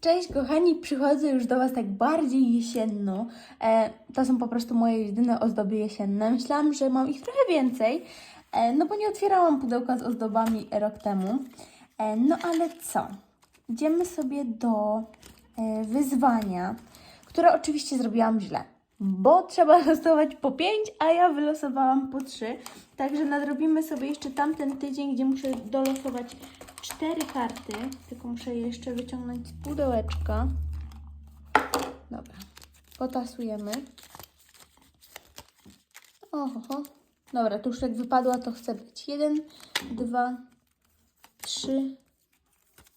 Cześć kochani, przychodzę już do Was tak bardziej jesienno. E, to są po prostu moje jedyne ozdoby jesienne. Myślałam, że mam ich trochę więcej, e, no bo nie otwierałam pudełka z ozdobami rok temu. E, no ale co? Idziemy sobie do e, wyzwania, które oczywiście zrobiłam źle, bo trzeba losować po 5, a ja wylosowałam po 3. Także nadrobimy sobie jeszcze tamten tydzień, gdzie muszę dolosować cztery karty, tylko muszę je jeszcze wyciągnąć z pudełeczka. Dobra, potasujemy. Oho, dobra, tu już jak wypadła, to chcę być. Jeden, dwa, trzy,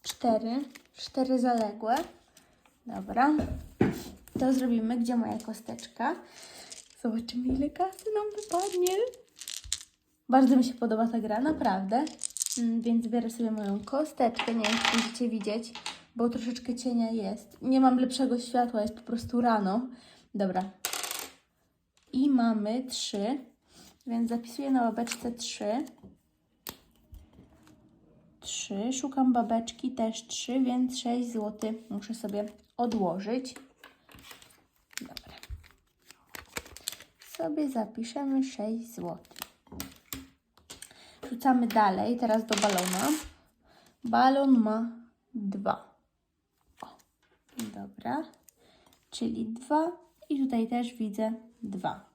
cztery. Cztery zaległe. Dobra, to zrobimy. Gdzie moja kosteczka? Zobaczymy, ile kasy nam wypadnie. Bardzo mi się podoba ta gra, naprawdę. Mm, Więc biorę sobie moją kosteczkę, nie wiem, czy będziecie widzieć, bo troszeczkę cienia jest. Nie mam lepszego światła, jest po prostu rano. Dobra. I mamy trzy, więc zapisuję na babeczce trzy. Trzy. Szukam babeczki, też trzy, więc 6 zł muszę sobie odłożyć. Dobra. Sobie zapiszemy 6 zł. Rzucamy dalej, teraz do balona. Balon ma dwa. O, dobra. Czyli dwa i tutaj też widzę dwa.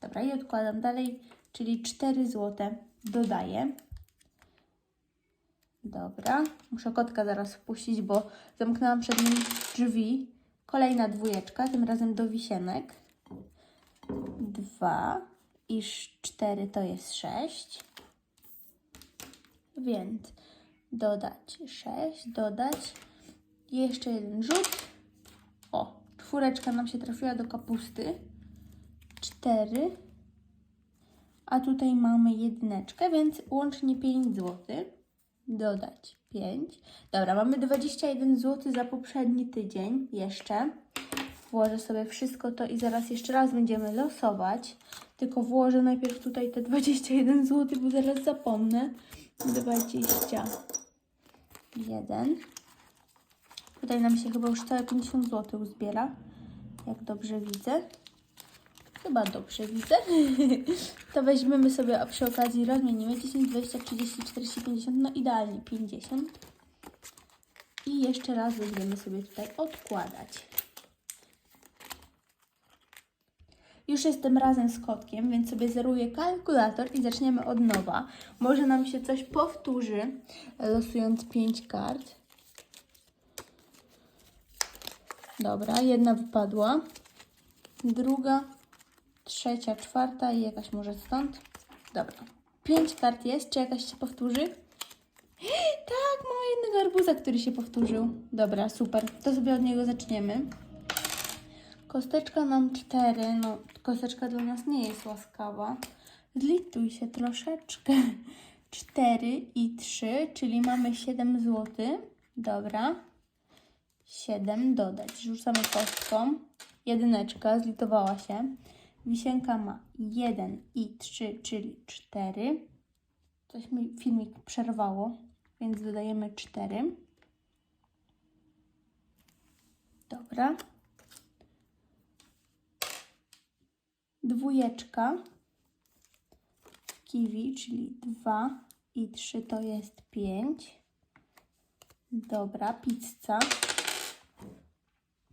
Dobra, i odkładam dalej, czyli 4 zł dodaję. Dobra, muszę kotka zaraz wpuścić, bo zamknęłam przed nim drzwi. Kolejna dwójeczka, tym razem do wisienek. Dwa i cztery to jest sześć. Więc dodać 6, dodać jeszcze jeden rzut. O, czwóreczka nam się trafiła do kapusty. 4. A tutaj mamy jedyneczkę, więc łącznie 5 zł. Dodać 5. Dobra, mamy 21 zł za poprzedni tydzień jeszcze. Włożę sobie wszystko to i zaraz jeszcze raz będziemy losować. Tylko włożę najpierw tutaj te 21 zł, bo zaraz zapomnę. 21. Tutaj nam się chyba już całe 50 zł zbiera. Jak dobrze widzę. Chyba dobrze widzę. to weźmiemy sobie, a przy okazji rozmienimy 10, 20, 30, 40, 50. No idealnie 50. I jeszcze raz będziemy sobie tutaj odkładać. Już jestem razem z kotkiem, więc sobie zeruję kalkulator i zaczniemy od nowa. Może nam się coś powtórzy, losując 5 kart. Dobra, jedna wypadła. Druga, trzecia, czwarta i jakaś może stąd. Dobra. 5 kart jest. Czy jakaś się powtórzy? Tak, mamy jednego arbuza, który się powtórzył. Dobra, super. To sobie od niego zaczniemy. Kosteczka nam 4, no kosteczka dla nas nie jest łaskawa. Zlituj się troszeczkę. 4 i 3, czyli mamy 7 zł. Dobra. 7 dodać. Rzucamy kostką. Jedyneczka zlitowała się. Wisienka ma 1 i 3, czyli 4. Coś mi filmik przerwało, więc dodajemy 4. Dobra. Dwójeczka kiwi, czyli 2 i 3 to jest 5. Dobra, pizza.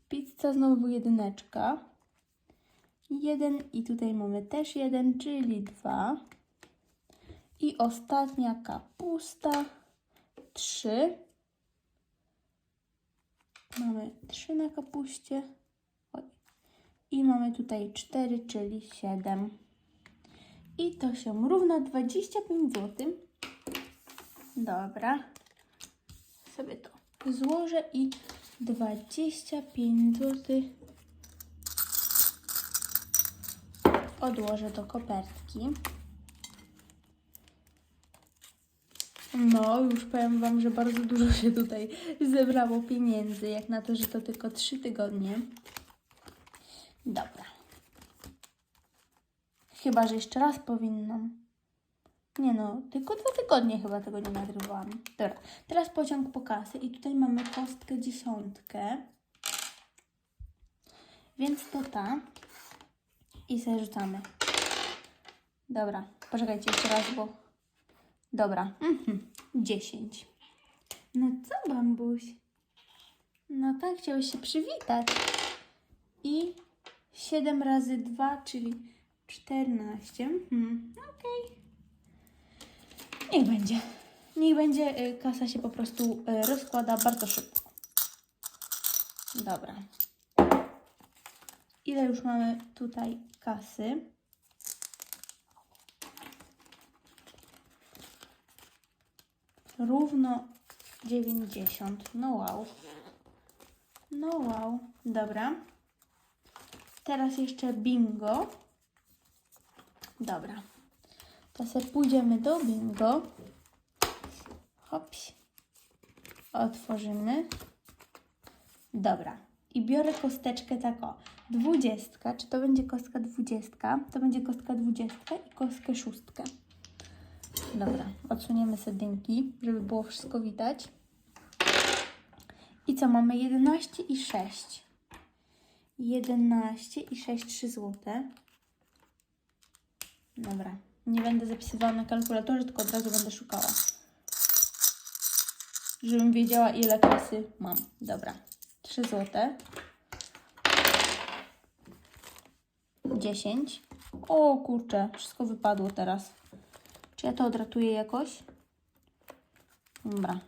Pizza znowu jedyneczka. 1 i tutaj mamy też 1, czyli 2. I ostatnia kapusta 3. Mamy 3 na kapuście. I mamy tutaj 4, czyli 7. I to się równa 25 zł. Dobra. Sobie to złożę i 25 zł odłożę do kopertki. No, już powiem Wam, że bardzo dużo się tutaj zebrało pieniędzy, jak na to, że to tylko 3 tygodnie. Dobra. Chyba, że jeszcze raz powinnam. Nie no, tylko dwa tygodnie chyba tego nie nagrywałam. Dobra, teraz pociąg po kasę i tutaj mamy kostkę dziesiątkę. Więc to ta. I sobie rzucamy. Dobra, poczekajcie jeszcze raz, bo... Dobra, mhm. 10. No co, bambuś? No tak, chciałeś się przywitać. I 7 razy 2, czyli 14. Mhm. Okej. Niech będzie. Niech będzie. y, Kasa się po prostu y, rozkłada bardzo szybko. Dobra. Ile już mamy tutaj kasy? Równo 90. No wow. No wow. Dobra. Teraz jeszcze bingo. Dobra. To sobie pójdziemy do bingo. Hops. Otworzymy. Dobra. I biorę kosteczkę taką. Dwudziestka. Czy to będzie kostka dwudziestka? To będzie kostka dwudziestka i kostkę szóstkę. Dobra. Odsuniemy sedynki, żeby było wszystko widać. I co? Mamy 11 i 6. 11 i 6, 3 złote. Dobra. Nie będę zapisywała na kalkulatorze, tylko od razu będę szukała. Żebym wiedziała, ile kasy mam. Dobra. 3 złote. 10. O kurczę, wszystko wypadło teraz. Czy ja to odratuję jakoś? Dobra.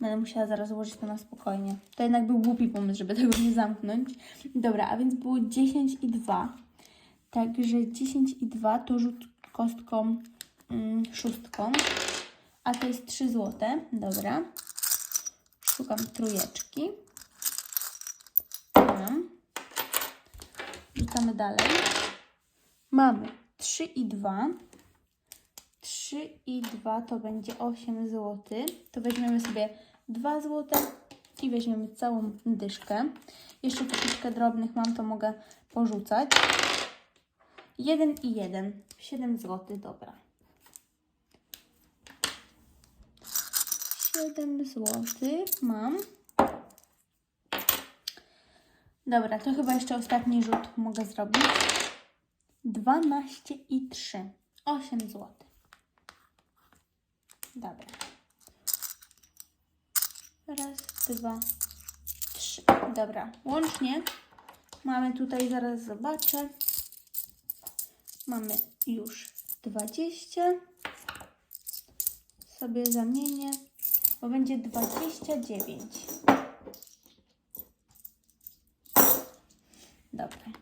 Będę musiała zaraz złożyć to na spokojnie. To jednak był głupi pomysł, żeby tego nie zamknąć. Dobra, a więc było 10 i 2. Także 10 i 2 to rzut kostką mm, szóstką. A to jest 3 złote. Dobra. Szukam trójeczki. Mam. Rzucamy dalej. Mamy 3 i 2. 3 i 2 to będzie 8 zł. To weźmiemy sobie 2 zł i weźmiemy całą dyszkę. Jeszcze troszeczkę drobnych mam, to mogę porzucać. 1 i 1. 7 zł, dobra. 7 zł mam. Dobra, to chyba jeszcze ostatni rzut mogę zrobić. 12 i 3. 8 zł. Dobra. Raz, dwa, trzy. Dobra, łącznie mamy tutaj, zaraz zobaczę. Mamy już 20. Sobie zamienię, bo będzie 29. Dobra.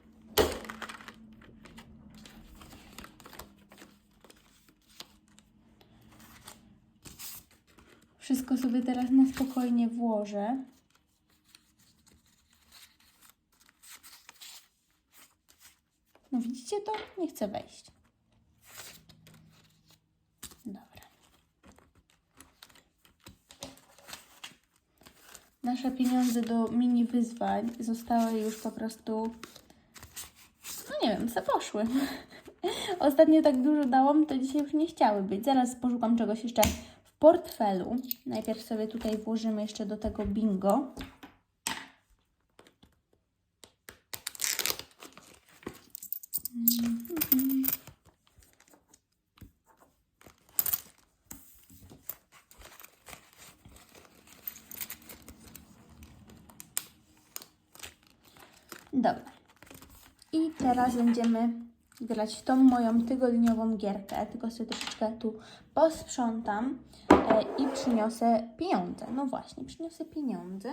Wszystko sobie teraz na spokojnie włożę. No widzicie to? Nie chcę wejść. Dobra. Nasze pieniądze do mini wyzwań zostały już po prostu, no nie wiem, co poszły. Ostatnio tak dużo dałam, to dzisiaj już nie chciały być. Zaraz poszukam czegoś jeszcze portfelu. Najpierw sobie tutaj włożymy jeszcze do tego bingo. Dobra. I teraz będziemy grać w tą moją tygodniową gierkę. Tylko sobie troszeczkę tu posprzątam e, i przyniosę pieniądze. No właśnie, przyniosę pieniądze.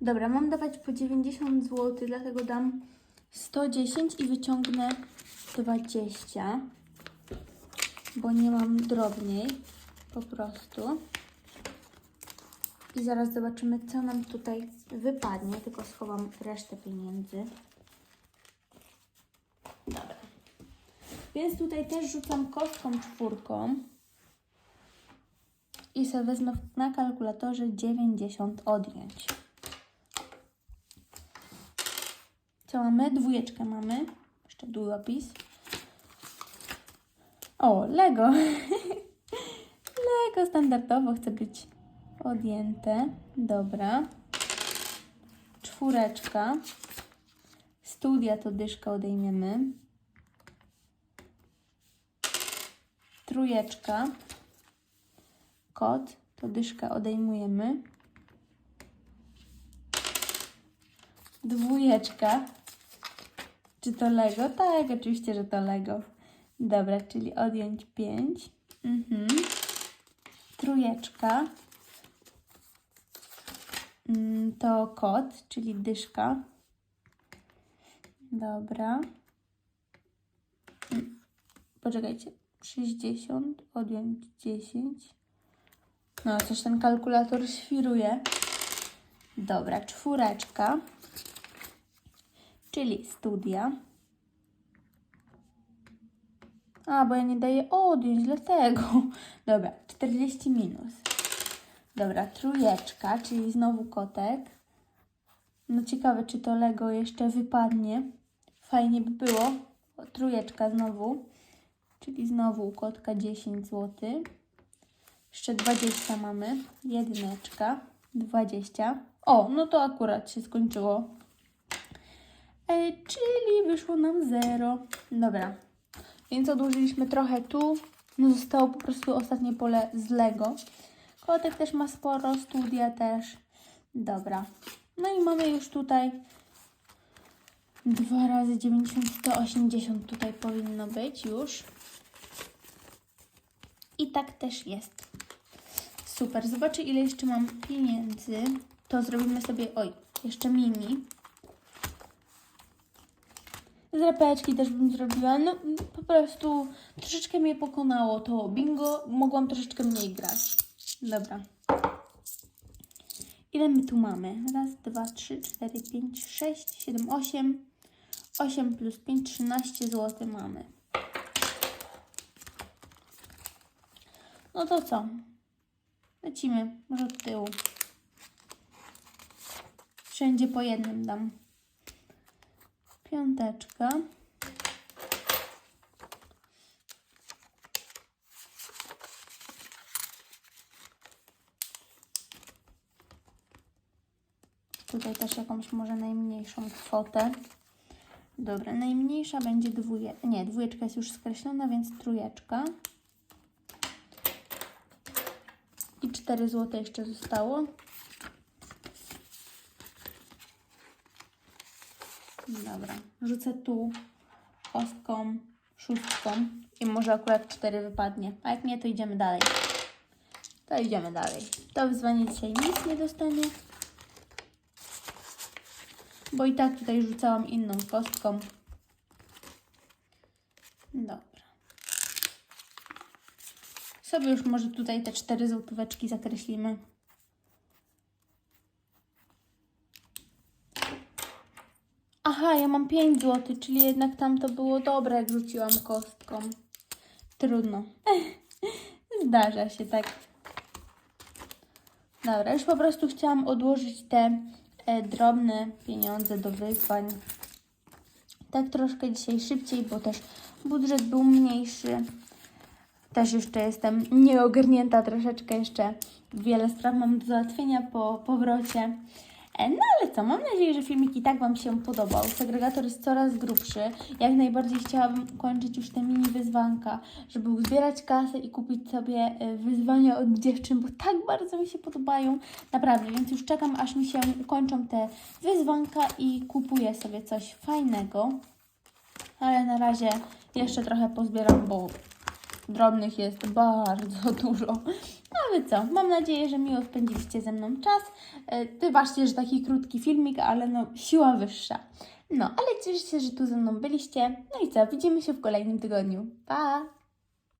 Dobra, mam dawać po 90 zł, dlatego dam 110 i wyciągnę 20, bo nie mam drobniej po prostu. I zaraz zobaczymy, co nam tutaj wypadnie. Tylko schowam resztę pieniędzy. Więc tutaj też rzucam kostką czwórką. I sobie wezmę na kalkulatorze 90 odjąć. Co mamy? Dwójeczkę mamy. Jeszcze długopis. O, Lego. Lego standardowo chce być odjęte. Dobra. Czwóreczka. Studia to dyszka odejmiemy. Trójeczka. Kot to dyszka odejmujemy. Dwójeczka. Czy to Lego? Tak, oczywiście, że to Lego. Dobra, czyli odjąć 5. Mhm. Trójeczka. Mm, To kot, czyli dyszka. Dobra. Mm, Poczekajcie. 60, odjąć 10. No, coś ten kalkulator świruje. Dobra, czwóreczka. Czyli studia. A, bo ja nie daję odjąć, dlatego. Dobra, 40 minus. Dobra, trójeczka, czyli znowu kotek. No ciekawe, czy to Lego jeszcze wypadnie. Fajnie by było. O, trójeczka znowu, czyli znowu kotka 10 zł. Jeszcze 20 mamy. Jedyneczka, 20. O, no to akurat się skończyło. E, czyli wyszło nam 0. Dobra, więc odłożyliśmy trochę tu. No zostało po prostu ostatnie pole z Lego. Kotek też ma sporo, studia też. Dobra. No i mamy już tutaj 2 razy 90, 180 tutaj powinno być już. I tak też jest. Super. Zobaczę ile jeszcze mam pieniędzy. To zrobimy sobie, oj, jeszcze mini. Zrapeczki też bym zrobiła. No po prostu troszeczkę mnie pokonało to bingo. Mogłam troszeczkę mniej grać. Dobra. Ile my tu mamy? Raz, dwa, trzy, cztery, pięć, sześć, siedem, osiem. 8 plus 5, 13 zł mamy. No to co? Lecimy. Może od tyłu. Wszędzie po jednym dam. Piąteczka. Tutaj też jakąś może najmniejszą kwotę. Dobra, najmniejsza będzie dwóje... Nie, dwójeczka jest już skreślona, więc trójeczka. I 4 zł jeszcze zostało. Dobra, rzucę tu kostką, szóstką i może akurat 4 wypadnie. A jak nie, to idziemy dalej. To idziemy dalej. To wyzwanie dzisiaj nic nie dostanie. Bo i tak tutaj rzucałam inną kostką. Dobra. Sobie już może tutaj te cztery złotóweczki zakreślimy. Aha, ja mam 5 zł, czyli jednak tam to było dobre, jak rzuciłam kostką. Trudno. Zdarza się tak. Dobra, już po prostu chciałam odłożyć te e, drobne pieniądze do wyzwań. Tak troszkę dzisiaj szybciej, bo też budżet był mniejszy. Też jeszcze jestem nieogarnięta troszeczkę, jeszcze wiele spraw mam do załatwienia po powrocie. E, No ale co, mam nadzieję, że filmik i tak Wam się podobał. Segregator jest coraz grubszy. Jak najbardziej chciałabym kończyć już te mini wyzwanka, żeby uzbierać kasę i kupić sobie e, wyzwania od dziewczyn, bo tak bardzo mi się podobają. Naprawdę, więc już czekam, aż mi się ukończą te wyzwanka i kupuję sobie coś fajnego. Ale na razie jeszcze trochę pozbieram, bo drobnych jest bardzo dużo. No ale co, mam nadzieję, że miło spędziliście ze mną czas. E, Wybaczcie, że taki krótki filmik, ale no siła wyższa. No, ale cieszę się, że tu ze mną byliście. No i co, widzimy się w kolejnym tygodniu. Pa!